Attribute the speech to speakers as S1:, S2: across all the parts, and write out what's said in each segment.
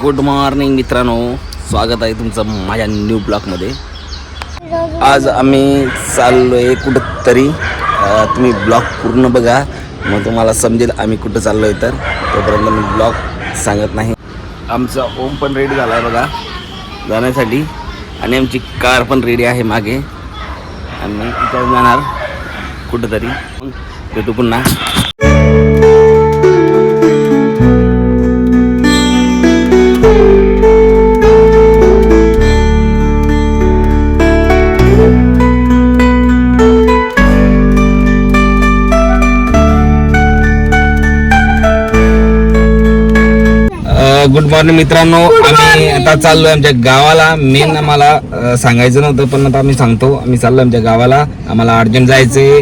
S1: Good morning मित्रांनो. स्वागत आहे तुमचं माझ्या न्यू ब्लॉगमध्ये. आज आम्ही चाललो आहे कुठंतरी तुम्ही ब्लॉग पूर्ण बघा. मग तुम्हाला समजेल आम्ही कुठं चाललो आहे तर. तोपर्यंत मी ब्लॉग सांगत नाही. आमचा ओम पण रेडी झाला आहे बघा जाण्यासाठी. आणि आमची कार पण रेडी आहे मागे. आम्ही तिथं जाणार कुठंतरी. भेटू पुन्हा. गुड मॉर्निंग मित्रांनो. आम्ही आता चाललोय आमच्या गावाला. मेन आम्हाला अ, सांगायचं नव्हतं पण आता आम्ही सांगतो. आम्ही चाललो आमच्या गावाला. आम्हाला अर्जंट जायचंय.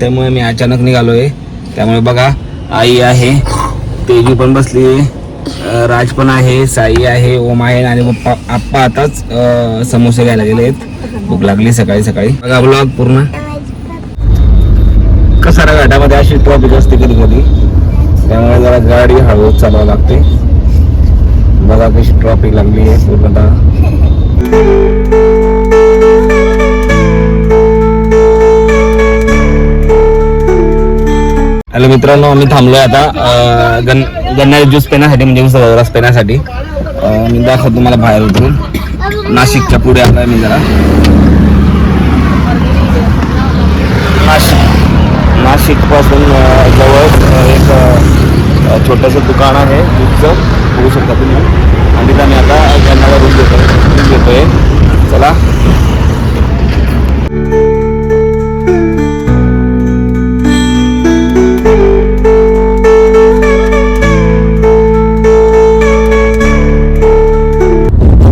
S1: त्यामुळे मी अचानक निघालोय. त्यामुळे बघा आई आहे. तेजी पण बसली आहे. राज पण आहे. साई आहे. ओम आहे. आणि पप्पा आप्पा आताच समोसे घ्यायला गेले आहेत. भूक लागली सकाळी सकाळी. बघा ब्लॉग पूर्ण. कसारा घाटामध्ये अशी ट्रॉफिक असते कधी कधी त्यामुळे जरा गाडी हळूच चालवावं लागते. बघा कशी ट्रॉफिक लागली आहे पूर्णतः. हॅलो मित्रांनो आम्ही थांबलोय आता अं, गन गन्ना ज्यूस पिण्यासाठी म्हणजे उसाचा रस पिण्यासाठी. मी दाखवतो तुम्हाला बाहेर उतरून. नाशिकच्या पुढे आलाय मी जरा. नाशिक नाशिकपासून जवळ एक छोटंसं दुकान आहे दूधचं. बघू शकता तुम्ही आणि तिथं आम्ही आता त्यांना रूम देतोय रूम देतोय चला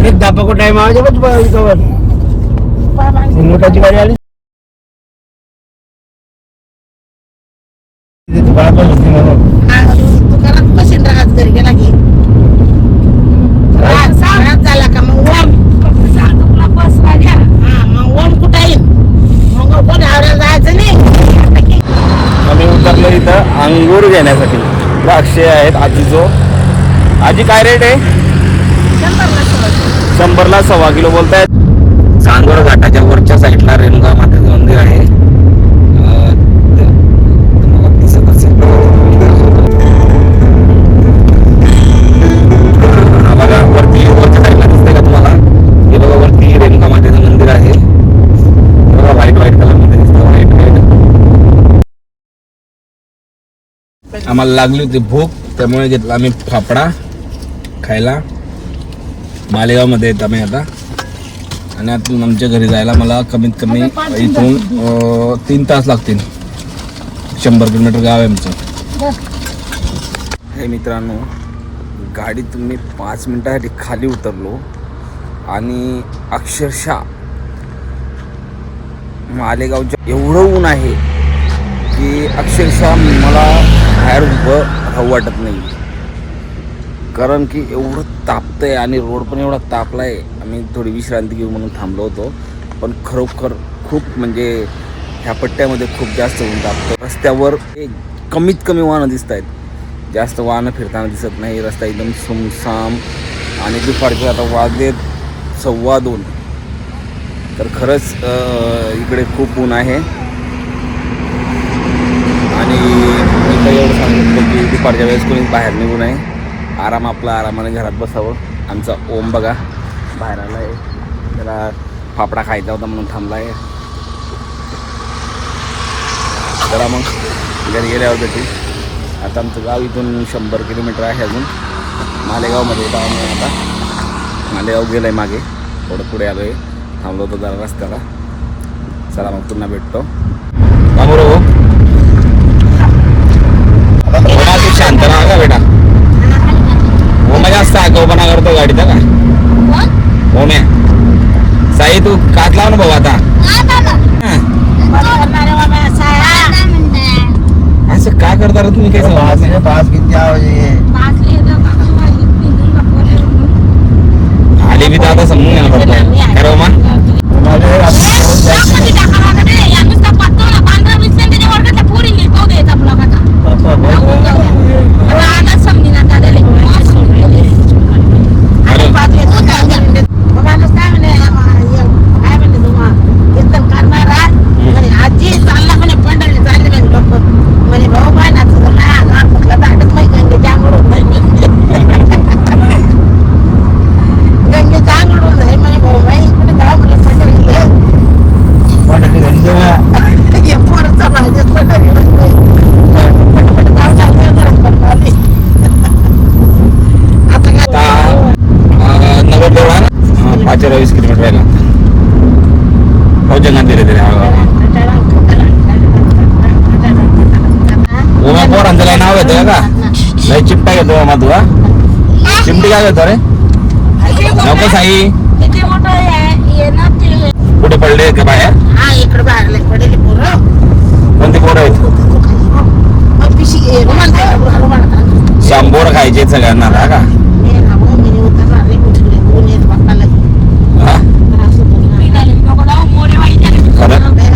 S1: एक दापा टाइम आवाज मोठाची गाडी आली
S2: दुकानात बसेन राहत घरी गेला की रात झाला का मग ओम बस हा मग ओम कुठं येईल मग कोण आवडायला जायचं नाही
S1: आम्ही उतरलो इथं अंगूर घेण्यासाठी द्राक्षे आहेत आजीचो आजी काय रेट आहे? शंभरला सव्वा किलो बोलतायत. चांदवड घाटाच्या वरच्या साईडला रेणुका मातेचं मंदिर आहे. आम्हाला लागली होती भूक त्यामुळे घेतला आम्ही फाफडा खायला. मालेगावमध्ये येत आम्ही आता. आणि आतून आमच्या घरी जायला मला कमीत कमी इथून तीन तास लागतील. शंभर किलोमीटर गाव आहे आमचं. हे मित्रांनो गाडीतून मी पाच मिनिटासाठी खाली उतरलो. आणि अक्षरशः मालेगावच्या एवढं ऊन आहे की अक्षरशः मला बाहेर उभं राहू वाटत नाही. कारण की एवढं तापतंय आणि रोड पण एवढा तापला आहे आम्ही थोडी विश्रांती घेऊ म्हणून थांबलो होतो. पण खरोखर खूप म्हणजे ह्या पट्ट्यामध्ये खूप जास्त ऊन तापतं रस्त्यावर एक कमीत कमी वाहनं दिसत आहेत. जास्त वाहनं फिरताना दिसत नाही रस्ता एकदम सुमसाम आणि दुपारचे आता वाजले सव्वा दोन. तर खरंच इकडे खूप ऊन आहे. आणि मी एवढं सांगितलं की दुपारच्या वेळेस कोणी बाहेर निघू नये. आराम आपला आरामाने घरात बसावं. आमचा ओम बघा. बाहेर आला आहे त्याला फाफडा खायचा होता म्हणून थांबला आहे जरा मग. घरी गेल्यावर भेटू. आता आमचं गाव इथून शंभर किलोमीटर आहे अजून. मालेगावमध्ये आम्ही आता. मालेगाव गेलं आहे मागे. थोडं पुढे आलो आहे थांबलो होतो जरा रस्त्याला. चला मग पुन्हा भेटतो बाबूराव ओमा तू शांत राहा का बेटा ओमा जास्त आगाऊपणा करतो गाडीचा का? ओम्या. साई तू कात लाव ना भाऊ आता. हं. असं का करता रे तुम्ही? काही नाही.
S3: पास किती आवाज
S1: आली बी तर आता समजून घ्यायला पडतं काय उमा पोरांचं काही नाव घेतोय का? लय चिमटा घेतो उमा तू हा चिमटी काय घेतो रे? नको साई
S2: किती मोठं ये ना ते
S1: कुठे पडले का बाहेर
S2: हा इकडे बाहेर
S1: कोणती पोरं आहेत
S2: पिशी
S1: खायचे सगळ्यांना का
S2: हे ना भाऊ मी उतरणार रे कुठे ऊन येत बाप्पाला
S1: हा?
S2: त्रास होतो ना.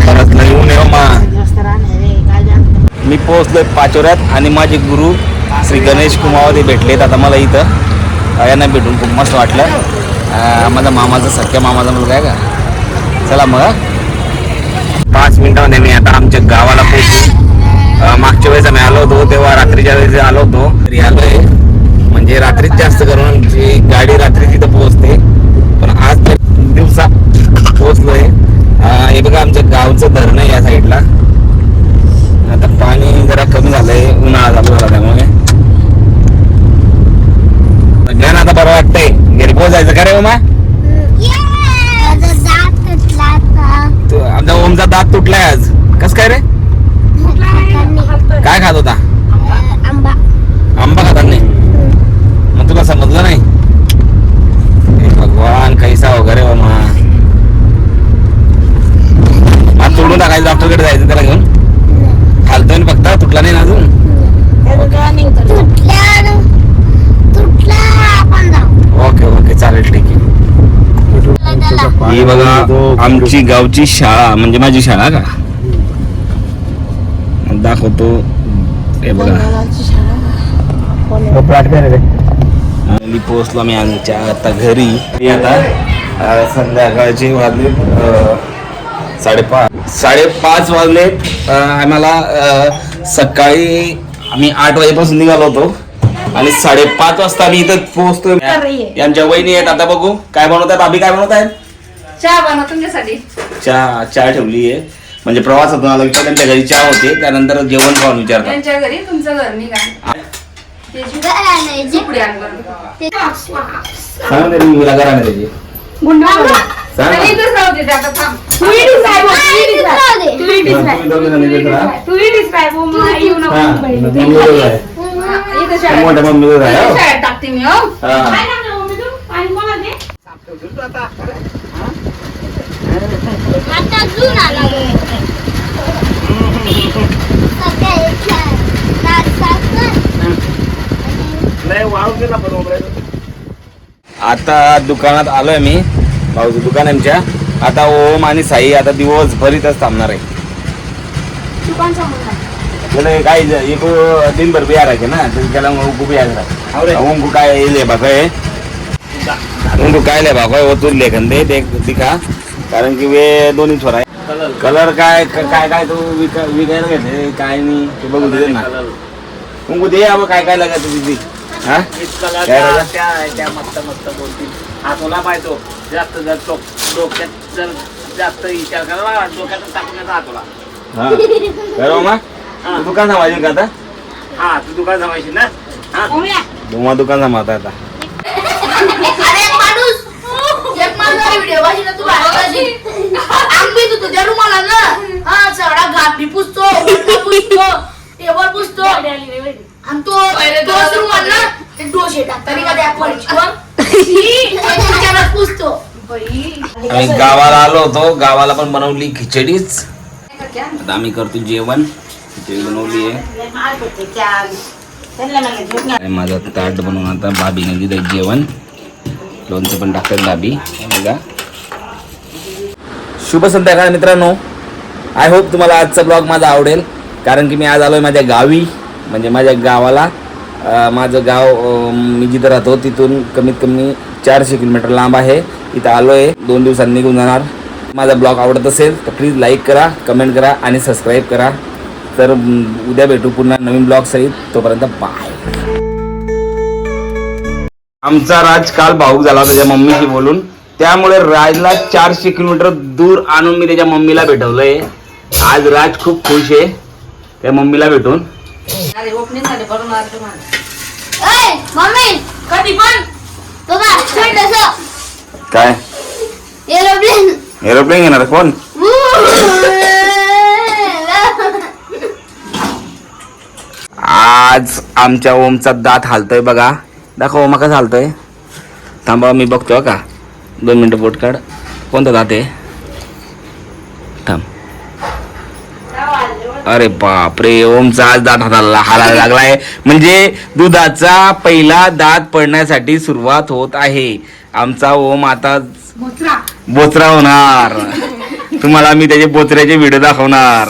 S1: परत नाही येऊन ये मा. मी पोहोचलोय पाचोऱ्यात आणि माझे गुरु श्री गणेश कुमावते भेटलेत आता मला इथं. यांना भेटून खूप मस्त वाटलं. माझा मामाचा सख्या मामाचा मुलगा आहे का? चला मग पाच मिनिटामध्ये मी आता आमच्या गावाला पोहोचलो. मागच्या वेळेस आम्ही आलो होतो तेव्हा रात्रीच्या वेळेस आलो होतो. तरी आलोय. म्हणजे रात्रीच जास्त करून आमची गाडी रात्री तिथं पोहोचते. पण आज दिवसा पोहोचलोय. हे बघा आमच्या गावचं धरण आहे या साईडला आता पाणी जरा कमी झालंय उन्हाळा चालू झाला त्यामुळे सगळ्यांना आता बरं वाटतंय घरी पोहोचायचं का रे उमा तू आमचा ओमचा दात तुटलाय आज कस काय रे काय खात होता आंबा खातात नाही मग तुला समजलं नाही हे भगवान कैसा वगैरे हो मा मग तोडून टाकायचं डॉक्टरकडे जायचं त्याला घेऊन खालतोय ना फक्त तुटला नाही ना अजून
S2: त्याचं काय नाही उतरलं.
S1: ओके ओके चालेल ठीक आहे ही बघा गावची शाळा म्हणजे माझी शाळा का? दाखवतो. हे बघा. पोहोचलो आम्ही आमच्या आता घरी. मी आता संध्याकाळचे वाजले साडेपाच. साडेपाच वाजले. आम्हाला सकाळी आम्ही आठ वाजेपासून निघालो होतो. आणि साडेपाच वाजता आम्ही इथं पोहोचतोय. यांच्या वहिनी आहेत. आता बघू काय बनवतात? आम्ही काय बनवत आहेत
S3: चहा बनव तुमच्यासाठी.
S1: चहा चहा ठेवली आहे. म्हणजे प्रवासातून आलो की त्यांच्या घरी चहा होते. त्यानंतर जेवण खाऊन विचारतात.
S3: त्यांच्या घरी तुमचं घर निघा ते झुपडी आण बरं.
S1: सांग ना मी मुला घराने त्याची सांग
S3: आणि
S1: ना.
S3: इथंच राहू दे ते आता थांब.
S1: हा, तुम्ही दोघे जण इथेच राहा.
S3: तू इथेच राह भाऊ, मग येऊ नको.
S1: हा,
S3: मुंबईला. हा, इथं शाळेत
S1: मोठ्या हो.
S3: शाळेत टाकते मी हो.
S1: हा.
S3: मम्मी? आणि मला दे.
S1: आता दुकानात आलोय मी भाऊचं दुकान आमच्या. आता ओम आणि साई आता दिवसभर इथंच थांबणार आहे. त्याला काय एक दिनभर बिहार आहे ना त्याला उंकू काय येले बाबा उंकू काय ले बाबा वो तू लेखन दे देख दिखा. कारण की वे दोन्ही छोर आहे कलर. काय काय काय तू विका विकायला घेतले? काय नाही ते बघू दे ना. उंकू दे अब काय काय लागत तुझी हा?
S4: त्या मस्त मस्त बोलतील. हा पाहिजे जास्त जर डोक डोक्यात जर जास्त विचार करा डोक्यात टाकून येतो हा तुला.
S1: हा. बरं मा. तू दुकान सांभाळशील का आता?
S4: हा तू दुकान जमायची ना? हा.
S1: दुकान सांभाळता आता.
S5: अरे माणूस. एक माझा व्हिडिओ पाहिजे ना तू आंबी तू तुझ्या रुमाला ना. हा सगळा गाठी पुसतो वरनं पुसतो टेबल पुसतो. आणि तो तोच रुमाल ना ते डोसे टाकताना का त्या फरशीवर पुसतो.
S1: आम्ही गावाला आलो होतो. गावाला पण बनवली खिचडीच. आता आम्ही करतो जेवण. खिचडी बनवली आहे. माझं ताट बनवून आता भाभीने दिलं जेवण. लोणचं पण टाकतात दाबी. बघा. शुभ संध्याकाळ मित्रांनो. आय होप तुम्हाला आजचा ब्लॉग माझा आवडेल. कारण की मी आज आलोय माझ्या गावी म्हणजे माझ्या गावाला. माझं गाव मी जिथं राहतो तिथून कमीत कमी चारशे किलोमीटर लांब आहे. इथं आलोय. दोन दिवसांनी निघून जाणार. माझा ब्लॉग आवडत असेल तर प्लीज लाईक करा कमेंट करा आणि सबस्क्राईब करा. तर उद्या भेटू पुन्हा नवीन ब्लॉग सहित. तोपर्यंत बाय आमचा राज काल भाऊक झाला त्याच्या मम्मीशी बोलून. त्यामुळे राजला चारशे किलोमीटर दूर आणून मी त्याच्या मम्मीला भेटवलंय. आज राज खूप खुश आहे त्या मम्मीला भेटून.
S3: अरे ओपनिंग झाले बरोबर आलं तुम्हाला.
S5: ए मम्मी! कधी पण. तुझा छोटस
S1: काय? एरोप्लेन. घेणार कोण? आज आमच्या ओमचा दात हालतोय बघा. दाखव ओमा कसं हालतोय थांबा मी बघतो का? दोन मिनटं बोट काढ. कोणता दात आहे? थांब. अरे बापरे ओमचा आज दात हाताला हालायला लागलाय. म्हणजे दुधाचा पहिला दात पडण्यासाठी सुरुवात होत आहे. आमचा ओम आता बोचरा. होणार. तुम्हाला मी त्याचे बोचऱ्याचे व्हिडिओ दाखवणार.